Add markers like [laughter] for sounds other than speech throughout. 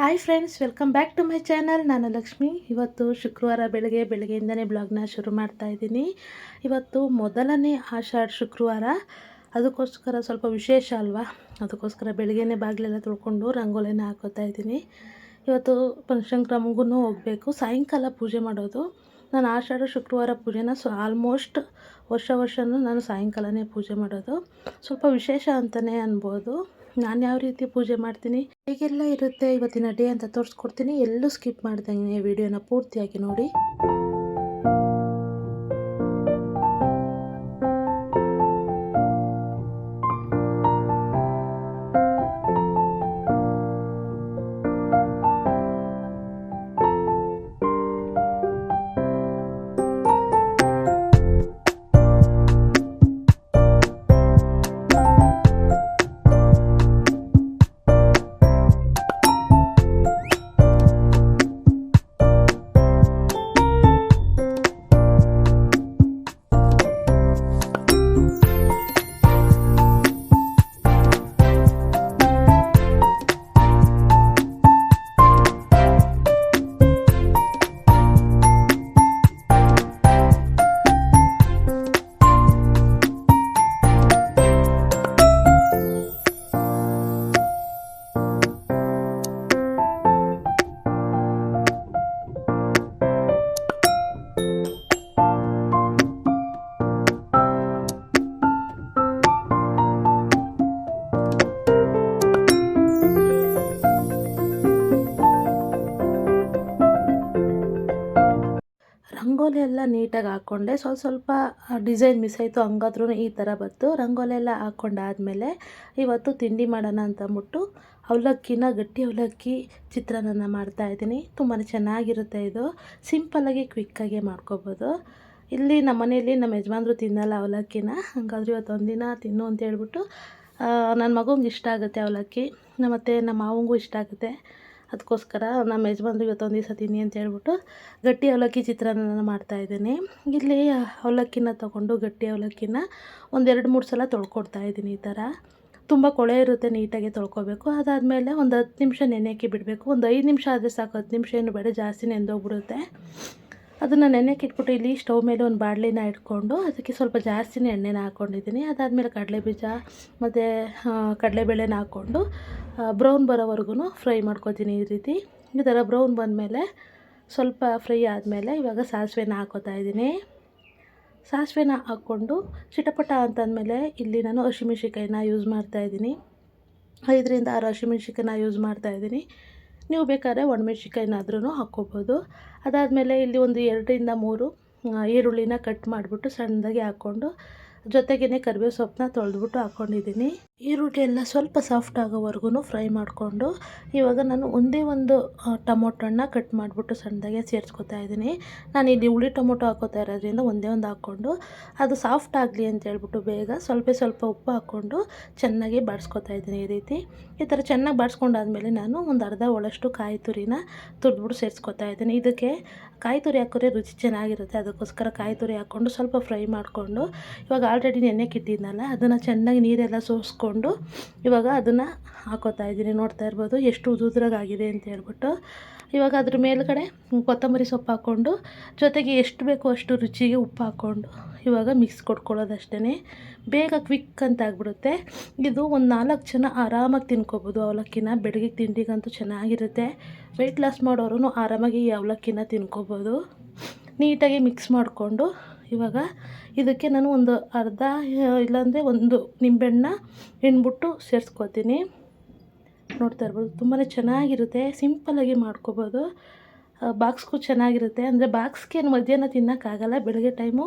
Hi friends welcome back to my channel ನಾನು ಲಕ್ಷ್ಮಿ. ಇವತ್ತು ಶುಕ್ರವಾರ ಬೆಳಗ್ಗೆ, ಬೆಳಗ್ಗೆಯಿಂದನೇ ಬ್ಲಾಗ್ನ ಶುರು ಮಾಡ್ತಾ ಇದ್ದೀನಿ. ಇವತ್ತು ಮೊದಲನೇ ಆಷಾಢ ಶುಕ್ರವಾರ. ಅದಕ್ಕೋಸ್ಕರ ಸ್ವಲ್ಪ ವಿಶೇಷ ಅಲ್ವಾ? ಅದಕ್ಕೋಸ್ಕರ ಬೆಳಗ್ಗೆನೇ ಬಾಗಿಲೆಲ್ಲ ತೊಳ್ಕೊಂಡು ರಂಗೋಲಿನ ಹಾಕೋತಾ ಇದ್ದೀನಿ. ಇವತ್ತು ಪಂಚಸಂಕ್ರಮಗೂ ಹೋಗಬೇಕು. ಸಾಯಂಕಾಲ ಪೂಜೆ ಮಾಡೋದು. ನಾನು ಆಷಾಢ ಶುಕ್ರವಾರ ಪೂಜೆನ ಸೊ ಆಲ್ಮೋಸ್ಟ್ ವರ್ಷ ವರ್ಷನೂ ನಾನು ಸಾಯಂಕಾಲನೇ ಪೂಜೆ ಮಾಡೋದು. ಸ್ವಲ್ಪ ವಿಶೇಷ ಅಂತಲೇ ಅನ್ಬೋದು. ನಾನು ಯಾವ ರೀತಿ ಪೂಜೆ ಮಾಡ್ತೀನಿ? ಹೇಗೆಲ್ಲ ಇರುತ್ತೆ ಇವತ್ತಿನ ಡೇ ಅಂತ ತೋರಿಸ್ಕೊಡ್ತೀನಿ. ಎಲ್ಲೂ ಸ್ಕಿಪ್ ಮಾಡ್ದಂಗೆ ವಿಡಿಯೋನ ಪೂರ್ತಿಯಾಗಿ ನೋಡಿ. ಹಾಕ್ಕೊಂಡೆ ಸ್ವಲ್ಪ ಸ್ವಲ್ಪ ಡಿಸೈನ್ ಮಿಸ್ ಆಯಿತು ಹಂಗಾದ್ರೂ ಈ ಥರ ಬಂತು. ರಂಗೋಲಿ ಎಲ್ಲ ಹಾಕ್ಕೊಂಡಾದ್ಮೇಲೆ ಇವತ್ತು ತಿಂಡಿ ಮಾಡೋಣ ಅಂತ ಅಂದ್ಬಿಟ್ಟು ಅವಲಕ್ಕಿನ, ಗಟ್ಟಿ ಅವಲಕ್ಕಿ ಚಿತ್ರಾನ್ನ ಮಾಡ್ತಾಯಿದ್ದೀನಿ ತುಂಬಾ ಚೆನ್ನಾಗಿರುತ್ತೆ ಇದು. ಸಿಂಪಲ್ಲಾಗಿ ಕ್ವಿಕ್ಕಾಗಿ ಮಾಡ್ಕೊಬೋದು. ಇಲ್ಲಿ ನಮ್ಮ ಮನೆಯಲ್ಲಿ ನಮ್ಮ ಯಜಮಾನ್ರು ತಿನ್ನಲ್ಲ ಅವಲಕ್ಕಿನ. ಹಾಗಾದ್ರೆ ಇವತ್ತು ಒಂದಿನ ತಿನ್ನು ಅಂತ ಹೇಳ್ಬಿಟ್ಟು ನನ್ನ ಮಗುಂಗೆ ಇಷ್ಟ ಆಗುತ್ತೆ ಅವಲಕ್ಕಿ. ಮತ್ತು ನಮ್ಮ ಮಾವಂಗೂ ಇಷ್ಟ ಆಗುತ್ತೆ. ಅದಕ್ಕೋಸ್ಕರ ನಮ್ಮ ಯಜಮಾನ್ರು ಇವತ್ತೊಂದು ದಿವಸ ತಿನ್ನಿ ಅಂತ ಹೇಳ್ಬಿಟ್ಟು ಗಟ್ಟಿ ಅವಲಕ್ಕಿ ಚಿತ್ರಾನ್ನ ಮಾಡ್ತಾಯಿದ್ದೀನಿ ಇಲ್ಲಿ ಅವಲಕ್ಕಿನ ತೊಗೊಂಡು ಗಟ್ಟಿ ಅವಲಕ್ಕಿನ ಒಂದೆರಡು ಮೂರು ಸಲ ತೊಳ್ಕೊಡ್ತಾ ಇದ್ದೀನಿ ಈ ಥರ. ತುಂಬ ಕೊಳೆ ಇರುತ್ತೆ ನೀಟಾಗಿ ತೊಳ್ಕೊಬೇಕು. ಅದಾದಮೇಲೆ ಒಂದು ಹತ್ತು ನಿಮಿಷ ನೆನೆಯೋಕ್ಕೆ ಬಿಡಬೇಕು. ಒಂದು ಐದು ನಿಮಿಷ ಆದರೆ ಸಾಕು. ಹತ್ತು ನಿಮಿಷ ಏನು ಬೇಡ, ಜಾಸ್ತಿ ನೆಂದೋಗ್ಬಿಡುತ್ತೆ. ಅದನ್ನು ನೆನೆಯಕ್ಕೆ ಇಟ್ಬಿಟ್ಟು ಇಲ್ಲಿ ಸ್ಟವ್ ಮೇಲೆ ಒಂದು ಬಾಣಲಿನ ಇಟ್ಕೊಂಡು ಅದಕ್ಕೆ ಸ್ವಲ್ಪ ಜಾಸ್ತಿನೇ ಎಣ್ಣೆನ ಹಾಕ್ಕೊಂಡಿದ್ದೀನಿ ಅದಾದಮೇಲೆ ಕಡಲೆ ಬೀಜ ಮತ್ತು ಕಡಲೆಬೇಳೆನ ಹಾಕ್ಕೊಂಡು ಬ್ರೌನ್ ಬರೋವರೆಗೂ ಫ್ರೈ ಮಾಡ್ಕೊತೀನಿ ಈ ರೀತಿ. ಈ ಥರ ಬ್ರೌನ್ ಬಂದಮೇಲೆ ಸ್ವಲ್ಪ ಫ್ರೈ ಆದಮೇಲೆ ಇವಾಗ ಸಾಸಿವೆನ ಹಾಕೋತಾ ಇದ್ದೀನಿ. ಸಾಸಿವೆನ ಹಾಕ್ಕೊಂಡು ಚಿಟಪಟ ಅಂತಂದಮೇಲೆ ಇಲ್ಲಿ ನಾನು ಹಸಿಮೆಣ್ಸಿಕಾಯಿನ ಯೂಸ್ ಮಾಡ್ತಾಯಿದ್ದೀನಿ ಐದರಿಂದ ಆರು ಹಸಿಮೆಣ್ಸಿಕಾಯಿನ ಯೂಸ್ ಮಾಡ್ತಾಯಿದ್ದೀನಿ ನೀವು ಬೇಕಾದ್ರೆ ಒಣಮೆಣ್ಸಿಕಾಯಿನಾದ್ರೂ ಹಾಕ್ಕೋಬೋದು. ಅದಾದಮೇಲೆ ಇಲ್ಲಿ ಒಂದು ಎರಡರಿಂದ ಮೂರು ಈರುಳ್ಳಿನ ಕಟ್ ಮಾಡಿಬಿಟ್ಟು ಸಣ್ಣದಾಗಿ ಹಾಕ್ಕೊಂಡು ಜೊತೆಗೇ ಕರಿಬೇವು ಸೊಪ್ಪನ್ನ ತೊಳೆದ್ಬಿಟ್ಟು ಹಾಕ್ಕೊಂಡಿದ್ದೀನಿ ಈರುಳ್ಳಿ ಎಲ್ಲ ಸ್ವಲ್ಪ ಸಾಫ್ಟ್ ಆಗೋವರೆಗೂ ಫ್ರೈ ಮಾಡಿಕೊಂಡು, ಇವಾಗ ನಾನು ಒಂದೇ ಒಂದು ಟೊಮೊಟೊ ಹಣ್ಣ ಕಟ್ ಮಾಡಿಬಿಟ್ಟು ಸಣ್ಣದಾಗೆ ಸೇರಿಸ್ಕೊತಾ ಇದ್ದೀನಿ. ನಾನು ಇಲ್ಲಿ ಹುಳಿ ಟೊಮೊಟೊ ಹಾಕೋತಾ ಇರೋದ್ರಿಂದ ಒಂದೇ ಒಂದು ಹಾಕ್ಕೊಂಡು, ಅದು ಸಾಫ್ಟ್ ಆಗಲಿ ಅಂತ ಹೇಳ್ಬಿಟ್ಟು ಬೇಗ ಸ್ವಲ್ಪ ಸ್ವಲ್ಪ ಉಪ್ಪು ಹಾಕ್ಕೊಂಡು ಚೆನ್ನಾಗಿ ಬಾಡಿಸ್ಕೊತಾ ಇದ್ದೀನಿ ಈ ರೀತಿ. ಈ ಥರ ಚೆನ್ನಾಗಿ ಬಾಡಿಸ್ಕೊಂಡಾದ್ಮೇಲೆ ನಾನು ಒಂದು ಅರ್ಧ ಒಳಷ್ಟು ಕಾಯಿ ತುರಿನ ತುರಿದ್ಬಿಟ್ಟು ಸೇರಿಸ್ಕೊತಾ ಇದ್ದೀನಿ. ಇದಕ್ಕೆ ಕಾಯಿ ತುರಿ ಹಾಕಿದ್ರೆ ರುಚಿ ಚೆನ್ನಾಗಿರುತ್ತೆ. ಅದಕ್ಕೋಸ್ಕರ ಕಾಯಿ ತುರಿ ಹಾಕ್ಕೊಂಡು ಸ್ವಲ್ಪ ಫ್ರೈ ಮಾಡಿಕೊಂಡು, ಇವಾಗ ಆಲ್ರೆಡಿ ನೆನ್ನೆ ಇಟ್ಟಿದ್ನಲ್ಲ ಅದನ್ನು ಚೆನ್ನಾಗಿ ನೀರೆಲ್ಲ ಸೋಸ್ಕೊಂಡು ಇವಾಗ ಅದನ್ನು ಹಾಕೋತಾ ಇದ್ದೀನಿ. ನೋಡ್ತಾ ಇರ್ಬೋದು ಎಷ್ಟು ಉದುದ್ರಾಗಿದೆ ಅಂತ ಹೇಳ್ಬಿಟ್ಟು. ಇವಾಗ ಅದ್ರ ಮೇಲುಗಡೆ ಕೊತ್ತಂಬರಿ ಸೊಪ್ಪು ಹಾಕ್ಕೊಂಡು, ಜೊತೆಗೆ ಎಷ್ಟು ಬೇಕೋ ಅಷ್ಟು ರುಚಿಗೆ ಉಪ್ಪು ಹಾಕ್ಕೊಂಡು ಇವಾಗ ಮಿಕ್ಸ್ ಕೊಟ್ಕೊಳ್ಳೋದಷ್ಟೇ ಬೇಗ ಕ್ವಿಕ್ ಅಂತ ಆಗಿಬಿಡುತ್ತೆ. ಇದು ಒಂದು ನಾಲ್ಕು ಜನ ಆರಾಮಾಗಿ ತಿನ್ಕೋಬೋದು. ಅವಲಕ್ಕಿನ ಬೆಳಗ್ಗೆ ತಿಂಡಿಗಂತೂ ಚೆನ್ನಾಗಿರುತ್ತೆ. ವೆಯ್ಟ್ ಲಾಸ್ ಮಾಡೋರು ಆರಾಮಾಗಿ ಈ ಅವಲಕ್ಕಿನ ತಿನ್ಕೋಬೋದು. ನೀಟಾಗಿ ಮಿಕ್ಸ್ ಮಾಡಿಕೊಂಡು ಇವಾಗ ಇದಕ್ಕೆ ನಾನು ಒಂದು ಅರ್ಧ, ಇಲ್ಲಾಂದರೆ ಒಂದು ನಿಂಬೆಹಣ್ಣ ಹಿಂಡ್ಬಿಟ್ಟು ಸೇರಿಸ್ಕೊತೀನಿ ನೋಡ್ತಾ ಇರ್ಬೋದು ತುಂಬಾ ಚೆನ್ನಾಗಿರುತ್ತೆ. ಸಿಂಪಲ್ಲಾಗಿ ಮಾಡ್ಕೋಬೋದು. ಬಾಕ್ಸ್ಗೂ ಚೆನ್ನಾಗಿರುತ್ತೆ. ಅಂದರೆ ಬಾಕ್ಸ್ಗೆ ಮಧ್ಯಾಹ್ನ ತಿನ್ನೋಕ್ಕಾಗಲ್ಲ, ಬೆಳಗ್ಗೆ ಟೈಮು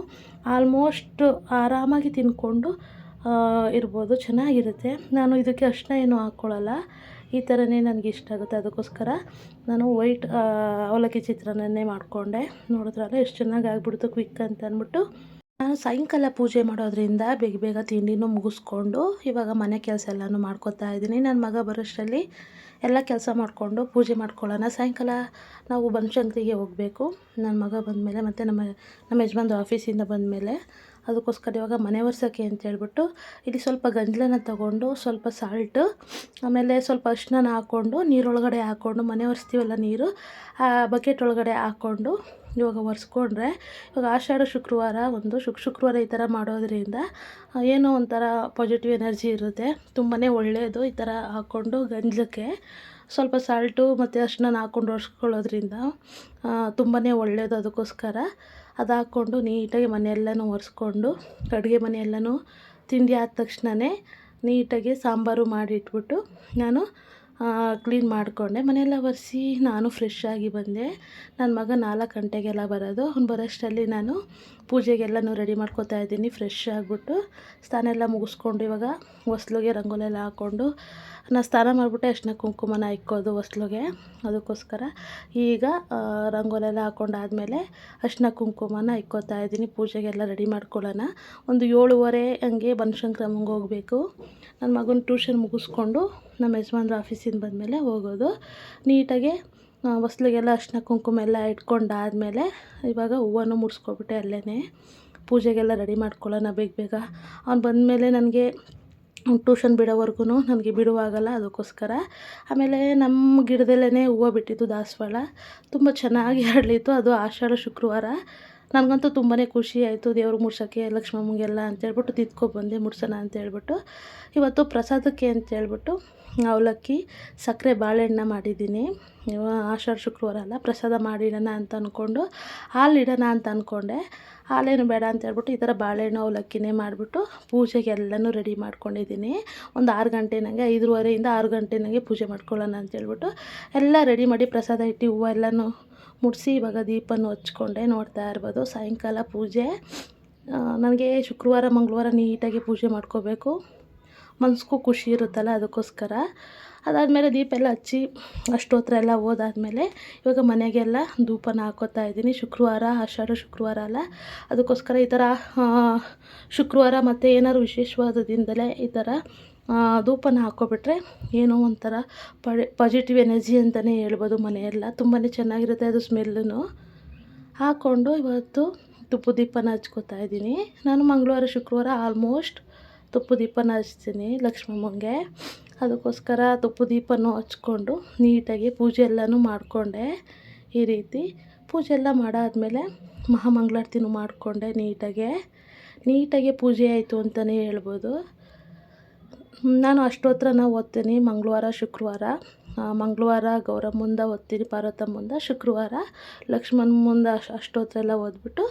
ಆಲ್ಮೋಸ್ಟ್ ಆರಾಮಾಗಿ ತಿಂದ್ಕೊಂಡು ಇರ್ಬೋದು. ಚೆನ್ನಾಗಿರುತ್ತೆ. ನಾನು ಇದಕ್ಕೆ ಅಷ್ಟನ್ನ ಏನು ಹಾಕ್ಕೊಳ್ಳಲ್ಲ ಈ ಥರನೇ ನನಗೆ ಇಷ್ಟ ಆಗುತ್ತೆ. ಅದಕ್ಕೋಸ್ಕರ ನಾನು ವೈಟ್ ಅವಲಕ್ಕಿ ಚಿತ್ರಾನ್ನನೇ ಮಾಡಿಕೊಂಡೆ. ನೋಡಿದ್ರಲ್ಲ, ಎಷ್ಟು ಚೆನ್ನಾಗಿ ಆಗ್ಬಿಡ್ತು ಕ್ವಿಕ್ ಅಂತ ಅಂದ್ಬಿಟ್ಟು ನಾನು ಸಾಯಂಕಾಲ ಪೂಜೆ ಮಾಡೋದ್ರಿಂದ ಬೇಗ ಬೇಗ ತಿಂಡಿನೂ ಮುಗಿಸ್ಕೊಂಡು ಇವಾಗ ಮನೆ ಕೆಲಸ ಎಲ್ಲನೂ ಮಾಡ್ಕೊತಾ ಇದ್ದೀನಿ. ನನ್ನ ಮಗ ಬರೋಷ್ಟರಲ್ಲಿ ಎಲ್ಲ ಕೆಲಸ ಮಾಡಿಕೊಂಡು ಪೂಜೆ ಮಾಡ್ಕೊಳ್ಳೋಣ. ಸಾಯಂಕಾಲ ನಾವು ಬನಶಂಕರಿಗೆ ಹೋಗಬೇಕು. ನನ್ನ ಮಗ ಬಂದಮೇಲೆ ಮತ್ತು ನಮ್ಮ ನಮ್ಮ ಯಜಮಾನ್ದು ಆಫೀಸಿಂದ ಬಂದಮೇಲೆ ಅದಕ್ಕೋಸ್ಕರ ಇವಾಗ ಮನೆ ಒರೆಸೋಕ್ಕೆ ಅಂತ ಹೇಳ್ಬಿಟ್ಟು ಇಲ್ಲಿ ಸ್ವಲ್ಪ ಗಂಜಲನ ತಗೊಂಡು ಸ್ವಲ್ಪ ಸಾಲ್ಟು ಆಮೇಲೆ ಸ್ವಲ್ಪ ಅರಿಶಿನ ಹಾಕ್ಕೊಂಡು ನೀರೊಳಗಡೆ ಹಾಕ್ಕೊಂಡು ಮನೆ ಒರೆಸ್ತೀವಲ್ಲ ನೀರು, ಆ ಬಕೆಟ್ ಒಳಗಡೆ ಹಾಕ್ಕೊಂಡು ಇವಾಗ ಒರೆಸ್ಕೊಂಡ್ರೆ ಇವಾಗ ಆಷಾಢ, ಶುಕ್ರವಾರ ಒಂದು ಶುಕ್, ಶುಕ್ರವಾರ ಈ ಥರ ಮಾಡೋದ್ರಿಂದ ಏನೋ ಒಂಥರ ಪಾಸಿಟಿವ್ ಎನರ್ಜಿ ಇರುತ್ತೆ. ತುಂಬಾ ಒಳ್ಳೆಯದು ಈ ಥರ ಹಾಕ್ಕೊಂಡು ಗಂಜಲಕ್ಕೆ ಸ್ವಲ್ಪ ಸಾಲ್ಟು ಮತ್ತು ಅರ್ಶಿನ ಹಾಕ್ಕೊಂಡು ಒರೆಸ್ಕೊಳ್ಳೋದ್ರಿಂದ ತುಂಬಾ ಒಳ್ಳೆಯದು ಅದಕ್ಕೋಸ್ಕರ. ಅದು ಹಾಕ್ಕೊಂಡು ನೀಟಾಗಿ ಮನೆಯೆಲ್ಲನೂ ಒರೆಸ್ಕೊಂಡು ಅಡುಗೆ ಮನೆಯೆಲ್ಲನೂ ತಿಂಡಿ ಆದ ತಕ್ಷಣವೇ ನೀಟಾಗಿ ಸಾಂಬಾರು ಮಾಡಿ ಇಟ್ಬಿಟ್ಟು ನಾನು ಕ್ಲೀನ್ ಮಾಡಿಕೊಂಡೆ. ಮನೆಯೆಲ್ಲ ಒರೆಸಿ ನಾನು ಫ್ರೆಶ್ ಆಗಿ ಬಂದೆ. ನನ್ನ ಮಗ ನಾಲ್ಕು ಗಂಟೆಗೆಲ್ಲ ಬರೋದು. ಅವ್ನು ಬರೋಷ್ಟರಲ್ಲಿ ನಾನು ಪೂಜೆಗೆಲ್ಲನೂ ರೆಡಿ ಮಾಡ್ಕೊತಾ ಇದ್ದೀನಿ. ಫ್ರೆಶ್ ಆಗಿಬಿಟ್ಟು ಸ್ನಾನ ಎಲ್ಲ ಮುಗಿಸ್ಕೊಂಡು ಇವಾಗ ಹೊಸ್ಲಿಗೆ ರಂಗೋಲಿ ಎಲ್ಲ ಹಾಕ್ಕೊಂಡು ನಾನು ಸ್ನಾನ ಮಾಡಿಬಿಟ್ಟೆ ಅಷ್ಟನ್ನ ಕುಂಕುಮನ ಇಕ್ಕೋದು ಹೊಸ್ಲಿಗೆ. ಅದಕ್ಕೋಸ್ಕರ ಈಗ ರಂಗೋಲಿ ಎಲ್ಲ ಹಾಕ್ಕೊಂಡಾದ್ಮೇಲೆ ಅಷ್ಟನ್ನ ಕುಂಕುಮನ ಇಕ್ಕೋತಾ ಇದ್ದೀನಿ. ಪೂಜೆಗೆಲ್ಲ ರೆಡಿ ಮಾಡ್ಕೊಳ್ಳೋಣ. ಒಂದು ಏಳುವರೆ ಹಂಗೆ ಬನಶಂಕ್ರಮಂಗೆ ಹೋಗಬೇಕು. ನನ್ನ ಮಗನ ಟ್ಯೂಷನ್ ಮುಗಿಸ್ಕೊಂಡು ನಮ್ಮ ಯಜಮಾನ್ರ ಆಫೀಸಿಂದ ಬಂದಮೇಲೆ ಹೋಗೋದು. ನೀಟಾಗಿ ಹೊಸ್ಲಿಗೆಲ್ಲ ಅರ್ಶಿನ ಕುಂಕುಮ ಎಲ್ಲ ಇಟ್ಕೊಂಡಾದಮೇಲೆ ಇವಾಗ ಹೂವನ್ನು ಮುಡಿಸ್ಕೊಬಿಟ್ಟೆ ಅಲ್ಲೇ ಪೂಜೆಗೆಲ್ಲ ರೆಡಿ ಮಾಡ್ಕೊಳ್ಳೋಣ ಬೇಗ ಬೇಗ. ಅವ್ನು ಬಂದಮೇಲೆ ನನಗೆ ಟ್ಯೂಷನ್ ಬಿಡೋವರೆಗೂ ನನಗೆ ಬಿಡುವಾಗಲ್ಲ ಅದಕ್ಕೋಸ್ಕರ. ಆಮೇಲೆ ನಮ್ಮ ಗಿಡದಲ್ಲೇ ಹೂವು ಬಿಟ್ಟಿತ್ತು ದಾಸವಾಳ. ತುಂಬ ಚೆನ್ನಾಗಿ [laughs] ಹರಳಿತ್ತು ಅದು ಆಷಾಢ ಶುಕ್ರವಾರ. ನನಗಂತೂ ತುಂಬಾ ಖುಷಿ ಆಯಿತು ದೇವ್ರಿಗೆ ಮುಡ್ಸೋಕ್ಕೆ ಲಕ್ಷ್ಮಮ್ಮಂಗೆಲ್ಲ ಅಂತೇಳ್ಬಿಟ್ಟು ತಿದ್ಕೊಬಂದೆ ಮುಡ್ಸೋಣ ಅಂತೇಳ್ಬಿಟ್ಟು. ಇವತ್ತು ಪ್ರಸಾದಕ್ಕೆ ಅಂತೇಳ್ಬಿಟ್ಟು ಅವಲಕ್ಕಿ, ಸಕ್ಕರೆ ಬಾಳೆಹಣ್ಣ ಮಾಡಿದ್ದೀನಿ. ಆಷಾಢ ಶುಕ್ರವಾರ ಅಲ್ಲ, ಪ್ರಸಾದ ಮಾಡಿಡೋಣ ಅಂತ ಅಂದ್ಕೊಂಡು ಹಾಲಿಡೋಣ ಅಂತ ಅಂದ್ಕೊಂಡೆ ಹಾಲೇನು ಬೇಡ ಅಂತ ಹೇಳ್ಬಿಟ್ಟು ಈ ಥರ ಬಾಳೆಹಣ್ಣು, ಅವಲಕ್ಕಿನೇ ಮಾಡಿಬಿಟ್ಟು ಪೂಜೆಗೆಲ್ಲನೂ ರೆಡಿ ಮಾಡ್ಕೊಂಡಿದ್ದೀನಿ. ಒಂದು ಆರು ಗಂಟೆನಾಗೆ ಐದುವರೆಯಿಂದ ಆರು ಗಂಟೆನಾಗೆ ಪೂಜೆ ಮಾಡ್ಕೊಳ್ಳೋಣ ಅಂತೇಳ್ಬಿಟ್ಟು ಎಲ್ಲ ರೆಡಿ ಮಾಡಿ ಪ್ರಸಾದ ಇಟ್ಟು ಹೂವು ಎಲ್ಲನೂ ಮುಡಿಸಿ ಇವಾಗ ದೀಪನ ಹಚ್ಕೊಂಡೆ ನೋಡ್ತಾ ಇರ್ಬೋದು. ಸಾಯಂಕಾಲ ಪೂಜೆ. ನನಗೆ ಶುಕ್ರವಾರ, ಮಂಗಳವಾರ ನೀಟಾಗಿ ಪೂಜೆ ಮಾಡ್ಕೋಬೇಕು. ಮನಸ್ಗೂ ಖುಷಿ ಇರುತ್ತಲ್ಲ ಅದಕ್ಕೋಸ್ಕರ. ಅದಾದಮೇಲೆ ದೀಪ ಎಲ್ಲ ಹಚ್ಚಿ ಅಷ್ಟೋತ್ರ ಎಲ್ಲ ಹೋದಾದ್ಮೇಲೆ ಇವಾಗ ಮನೆಗೆಲ್ಲ ಧೂಪನ ಹಾಕೋತಾ ಇದ್ದೀನಿ. ಶುಕ್ರವಾರ, ಆಷಾಢ ಶುಕ್ರವಾರ ಅಲ್ಲ. ಅದಕ್ಕೋಸ್ಕರ ಈ ಥರ ಶುಕ್ರವಾರ ಮತ್ತು ಏನಾದ್ರು ವಿಶೇಷವಾದ ದಿನದಲ್ಲೇ ಈ ಥರ ಧೂಪನ ಹಾಕ್ಕೊಬಿಟ್ರೆ ಏನೋ ಒಂಥರ ಪಾಸಿಟಿವ್ ಎನರ್ಜಿ ಅಂತಲೇ ಹೇಳ್ಬೋದು ಮನೆಯೆಲ್ಲ. ತುಂಬಾ ಚೆನ್ನಾಗಿರುತ್ತೆ ಅದು ಸ್ಮೆಲ್ಲೂ ಹಾಕ್ಕೊಂಡು ಇವತ್ತು ತುಪ್ಪ ದೀಪನ ಹಚ್ಕೋತಾ ಇದ್ದೀನಿ. ನಾನು ಮಂಗಳವಾರ, ಶುಕ್ರವಾರ ಆಲ್ಮೋಸ್ಟ್ ತುಪ್ಪ ದೀಪನ ಹಚ್ತೀನಿ ಲಕ್ಷ್ಮಮ್ಮಂಗೆ. ಅದಕ್ಕೋಸ್ಕರ ತುಪ್ಪ ದೀಪನೂ ಹಚ್ಕೊಂಡು ನೀಟಾಗಿ ಪೂಜೆ ಎಲ್ಲನೂ ಮಾಡಿಕೊಂಡೆ ಈ ರೀತಿ. ಪೂಜೆ ಎಲ್ಲ ಮಾಡಾದಮೇಲೆ ಮಹಾಮಂಗಳಾರತಿನೂ ಮಾಡಿಕೊಂಡೆ ನೀಟಾಗೆ. ನೀಟಾಗೆ ಪೂಜೆ ಆಯಿತು ಅಂತಲೇ ಹೇಳ್ಬೋದು. ನಾನು ಅಷ್ಟೋತ್ರನ ಓದ್ತೀನಿ ಮಂಗಳವಾರ, ಶುಕ್ರವಾರ. ಮಂಗಳವಾರ ಗೌರವ ಮುಂದೆ ಓದ್ತೀನಿ ಪಾರ್ವತಮ್ಮ ಮುಂದೆ ಶುಕ್ರವಾರ. ಲಕ್ಷ್ಮಣ ಮುಂದೆ ಅಷ್ಟು ಅಷ್ಟೋತ್ರ ಎಲ್ಲ ಓದ್ಬಿಟ್ಟು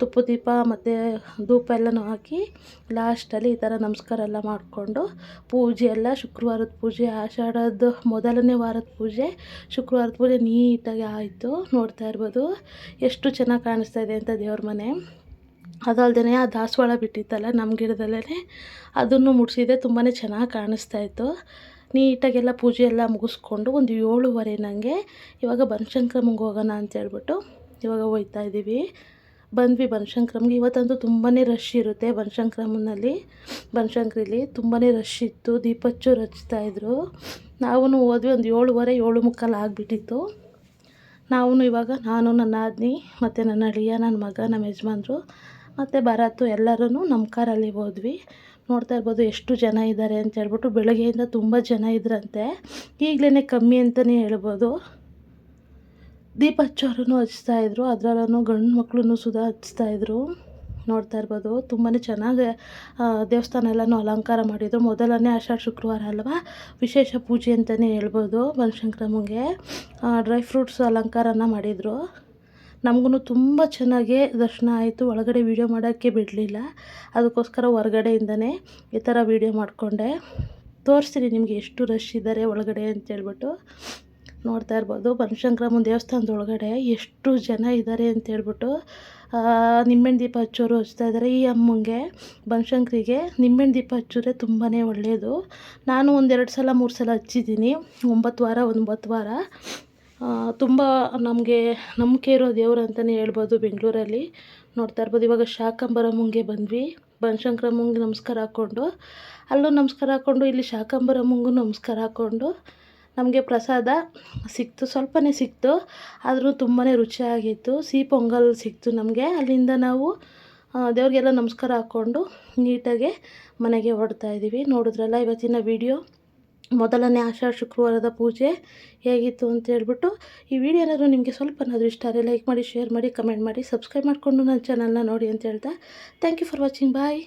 ತುಪ್ಪ ದೀಪ ಮತ್ತು ಧೂಪ ಎಲ್ಲನೂ ಹಾಕಿ ಲಾಸ್ಟಲ್ಲಿ ಈ ಥರ ನಮಸ್ಕಾರ ಎಲ್ಲ ಮಾಡಿಕೊಂಡು ಪೂಜೆ ಎಲ್ಲ ಶುಕ್ರವಾರದ ಪೂಜೆ, ಆಷಾಢದ ಮೊದಲನೇ ವಾರದ ಪೂಜೆ, ಶುಕ್ರವಾರದ ಪೂಜೆ ನೀಟಾಗಿ ಆಯಿತು, ನೋಡ್ತಾ ಇರ್ಬೋದು. ಎಷ್ಟು ಚೆನ್ನಾಗಿ ಕಾಣಿಸ್ತಾ ಇದೆ ಅಂತ ದೇವ್ರ ಮನೆ. ಅದಲ್ದೇ ಆ ದಾಸವಾಳ ಬಿಟ್ಟಿತ್ತಲ್ಲ ನಮ್ಮ ಗಿಡದಲ್ಲೇ ಅದನ್ನು ಮುಡಿಸಿದೆ ತುಂಬಾ ಚೆನ್ನಾಗಿ ಕಾಣಿಸ್ತಾಯಿತ್ತು ನೀಟಾಗೆಲ್ಲ ಪೂಜೆ ಎಲ್ಲ ಮುಗಿಸ್ಕೊಂಡು ಒಂದು ಏಳುವರೆ ನನಗೆ ಇವಾಗ ಬನಶಂಕ್ರಮ್ಮಗೆ ಹೋಗೋಣ ಅಂತೇಳ್ಬಿಟ್ಟು ಇವಾಗ ಹೋಗ್ತಾ ಇದ್ದೀವಿ. ಬಂದ್ವಿ ಬನಶಂಕ್ರಮ್ಗೆ. ಇವತ್ತಂತೂ ತುಂಬಾ ರಶ್ ಇರುತ್ತೆ ಬನಶಂಕ್ರಮನಲ್ಲಿ ಬನಶಂಕ್ರಿಲಿ ತುಂಬಾ ರಶ್ ಇತ್ತು, ದೀಪಚ್ಚು ಹಚ್ತಾಯಿದ್ರು ನಾವು ಹೋದ್ವಿ ಒಂದು ಏಳುವರೆ, ಏಳು ಮುಕ್ಕಾಲು ಆಗಿಬಿಟ್ಟಿತ್ತು. ನಾವು ಇವಾಗ, ನಾನು ನನ್ನ ಆದ್ನಿ, ಮತ್ತು ನನ್ನ ಅಳಿಯ, ನನ್ನ ಮಗ, ನಮ್ಮ ಯಜಮಾನ್ರು ಮತ್ತು ಭರತು ಎಲ್ಲರೂ ನಮ್ಮ ಕಾರಲ್ಲಿ ಹೋದ್ವಿ. ನೋಡ್ತಾ ಇರ್ಬೋದು ಎಷ್ಟು ಜನ ಇದ್ದಾರೆ ಅಂತ ಹೇಳ್ಬಿಟ್ಟು ಬೆಳಗ್ಗೆಯಿಂದ ತುಂಬ ಜನ ಇದ್ರಂತೆ. ಈಗಲೇ ಕಮ್ಮಿ ಅಂತಲೇ ಹೇಳ್ಬೋದು. ದೀಪ ಹಚ್ಚೋರು ಹಚ್ತಾಯಿದ್ರು ಅದರಲ್ಲೂ ಗಂಡು ಮಕ್ಕಳೂ ಸುಧಾ ಹಚ್ತಾಯಿದ್ರು ನೋಡ್ತಾ ಇರ್ಬೋದು ತುಂಬಾ ಚೆನ್ನಾಗಿ ದೇವಸ್ಥಾನ ಎಲ್ಲನೂ ಅಲಂಕಾರ ಮಾಡಿದ್ರು. ಮೊದಲನೇ ಆಷಾಢ ಶುಕ್ರವಾರ ಅಲ್ವಾ? ವಿಶೇಷ ಪೂಜೆ ಅಂತಲೇ ಹೇಳ್ಬೋದು ಬನಶಂಕರಮ್ಮಂಗೆ ಡ್ರೈ ಫ್ರೂಟ್ಸ್ ಅಲಂಕಾರನ ಮಾಡಿದರು. ನಮಗೂ ತುಂಬ ಚೆನ್ನಾಗಿ ದರ್ಶನ ಆಯಿತು. ಒಳಗಡೆ ವೀಡಿಯೋ ಮಾಡೋಕ್ಕೆ ಬಿಡಲಿಲ್ಲ. ಅದಕ್ಕೋಸ್ಕರ ಹೊರಗಡೆಯಿಂದನೇ ಈ ಥರ ವೀಡಿಯೋ ಮಾಡಿಕೊಂಡೆ. ತೋರಿಸ್ತೀನಿ ನಿಮಗೆ ಎಷ್ಟು ರಶ್ ಇದ್ದಾರೆ ಒಳಗಡೆ ಅಂತೇಳ್ಬಿಟ್ಟು ನೋಡ್ತಾ ಇರ್ಬೋದು. ಬನಶಂಕರಮ್ಮನ ದೇವಸ್ಥಾನದ ಒಳಗಡೆ ಎಷ್ಟು ಜನ ಇದ್ದಾರೆ ಅಂತೇಳ್ಬಿಟ್ಟು ನಿಂಬೆಹಣ್ಣು ದೀಪ ಹಚ್ಚೋರು ಹಚ್ತಾ ಇದ್ದಾರೆ ಈ ಅಮ್ಮಂಗೆ, ಬನಶಂಕರಿಗೆ ನಿಂಬೆಹಣ್ಣು ದೀಪ ಹಚ್ಚಿದ್ರೆ ತುಂಬಾ ಒಳ್ಳೆಯದು ನಾನು ಒಂದೆರಡು ಸಲ, ಮೂರು ಸಲ ಹಚ್ಚಿದ್ದೀನಿ. ಒಂಬತ್ತು ವಾರ ಒಂಬತ್ತು ವಾರ. ತುಂಬ ನಮಗೆ ನಂಬಿಕೆ ಇರೋ ದೇವ್ರು ಅಂತಲೇ ಹೇಳ್ಬೋದು ಬೆಂಗಳೂರಲ್ಲಿ. ನೋಡ್ತಾ ಇರ್ಬೋದು, ಇವಾಗ ಶಾಕಂಬರಮ್ಮಂಗೆ ಬಂದ್ವಿ. ಬನಶಂಕರಮ್ಮಂಗೆ ನಮಸ್ಕಾರ ಹಾಕ್ಕೊಂಡು, ಅಲ್ಲೂ ನಮಸ್ಕಾರ ಹಾಕ್ಕೊಂಡು, ಇಲ್ಲಿ ಶಾಕಂಬರಮ್ಮಂಗೂ ನಮಸ್ಕಾರ ಹಾಕ್ಕೊಂಡು ನಮಗೆ ಪ್ರಸಾದ ಸಿಕ್ತು, ಸ್ವಲ್ಪನೇ ಸಿಕ್ತು, ಆದರೂ ತುಂಬಾ ರುಚಿಯಾಗಿತ್ತು ಸಿಹಿ ಪೊಂಗಲ್ ಸಿಕ್ತು ನಮಗೆ. ಅಲ್ಲಿಂದ ನಾವು ದೇವ್ರಿಗೆಲ್ಲ ನಮಸ್ಕಾರ ಹಾಕ್ಕೊಂಡು ನೀಟಾಗೆ ಮನೆಗೆ ಹೊರಡ್ತಾ ಇದ್ದೀವಿ. ನೋಡಿದ್ರಲ್ಲ ಇವತ್ತಿನ ವಿಡಿಯೋ ಮೊದಲನೇ ಆಷಾಢ ಶುಕ್ರವಾರದ ಪೂಜೆ ಹೇಗಿತ್ತು ಅಂತ ಹೇಳ್ಬಿಟ್ಟು ಈ ವಿಡಿಯೋ ಏನಾದರೂ ನಿಮಗೆ ಸ್ವಲ್ಪನಾದರೂ ಇಷ್ಟ ಆದರೆ ಲೈಕ್ ಮಾಡಿ ಶೇರ್ ಮಾಡಿ ಕಮೆಂಟ್ ಮಾಡಿ ಸಬ್ಸ್ಕ್ರೈಬ್ ಮಾಡಿಕೊಂಡು ನನ್ನ ಚಾನಲ್ನ ನೋಡಿ ಅಂತ ಹೇಳ್ತಾ. Thank you for watching bye